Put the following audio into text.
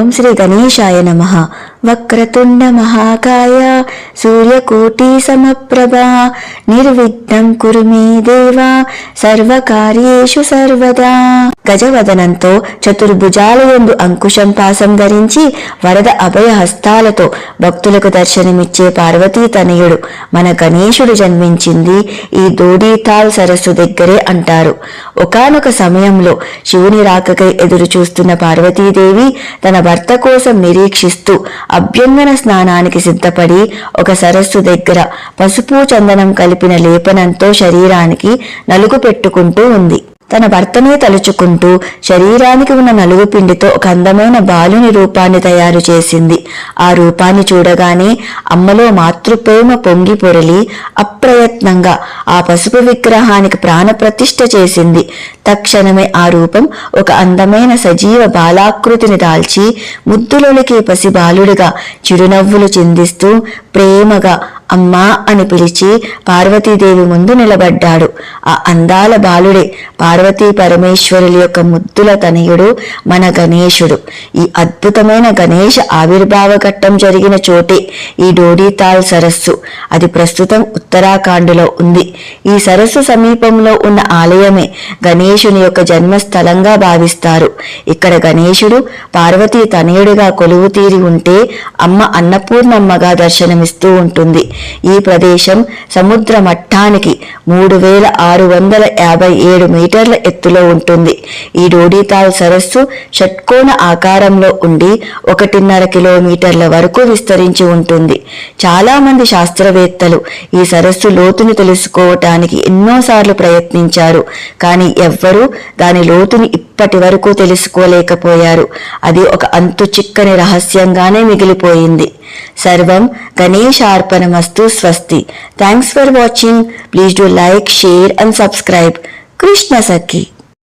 ఓం శ్రీ గణేశాయ నమ. వక్రతుండ మహాకాయ సూర్యకోటి సమప్రభ నిర్విఘ్నం కురు మే దేవా సర్వకార్యేషు సర్వదా గజవదనంతో చతుర్భుజాల యందు అంకుశం పాసం ధరించి వరద అభయ హస్తాలతో భక్తులకు దర్శనమిచ్చే పార్వతీ తనయుడు మన గణేశుడు జన్మించింది ఈ దోడీతాల్ సరస్సు దగ్గరే అంటారు. ఒకానొక సమయంలో శివుని రాకకై ఎదురు చూస్తున్న పార్వతీదేవి తన భర్త కోసం నిరీక్షిస్తూ అభ్యంగన స్నానానికి సిద్ధపడి ఒక సరస్సు దగ్గర పసుపు చందనం కలిపిన లేపనంతో శరీరానికి నలుగు పెట్టుకుంటూ ఉంది. తన భర్తనే తలుచుకుంటూ శరీరానికి ఉన్న నలుగు పిండితో ఒక అందమైన బాలుని రూపాన్ని తయారు చేసింది. ఆ రూపాన్ని చూడగానే అమ్మలో మాతృప్రేమ పొంగి పొరలి అప్రయత్నంగా ఆ పసుపు విగ్రహానికి ప్రాణప్రతిష్ఠ చేసింది. తక్షణమే ఆ రూపం ఒక అందమైన సజీవ బాలాకృతిని దాల్చి ముద్దులొలికే పసి బాలుడిగా చిరునవ్వులు చిందిస్తూ ప్రేమగా అమ్మా అని పిలిచి పార్వతీదేవి ముందు నిలబడ్డాడు. ఆ అందాల బాలుడే పార్వతీ పరమేశ్వరుల యొక్క ముద్దుల తనయుడు మన గణేశుడు. ఈ అద్భుతమైన గణేష్ ఆవిర్భావ ఘట్టం జరిగిన చోటే ఈ డోడీతాల్ సరస్సు. అది ప్రస్తుతం ఉత్తరాఖండ్లో ఉంది. ఈ సరస్సు సమీపంలో ఉన్న ఆలయమే గణేశుని యొక్క జన్మస్థలంగా భావిస్తారు. ఇక్కడ గణేశుడు పార్వతీ తనయుడిగా కొలువు తీరి ఉంటే అమ్మ అన్నపూర్ణమ్మగా దర్శనమిస్తూ ఉంటుంది. ఈ ప్రదేశం సముద్ర మట్టానికి మూడు వేల ఆరు వందల యాభై ఏడు మీటర్ల ఎత్తులో ఉంటుంది. ఈ డోడీతాల్ సరస్సు షట్కోణ ఆకారంలో ఉండి ఒకటిన్నర కిలోమీటర్ల వరకు విస్తరించి ఉంటుంది. చాలా మంది శాస్త్రవేత్తలు ఈ సరస్సు లోతుని తెలుసుకోవటానికి ఎన్నోసార్లు ప్రయత్నించారు కానీ ఎవ్వరూ దాని లోతుని ఇప్పటి వరకు తెలుసుకోలేకపోయారు. అది ఒక అంతు చిక్కని రహస్యంగానే మిగిలిపోయింది. सर्वम गणेशार्पणमस्तु स्वस्ति thanks for watching please do like share and subscribe Krishna Sakhi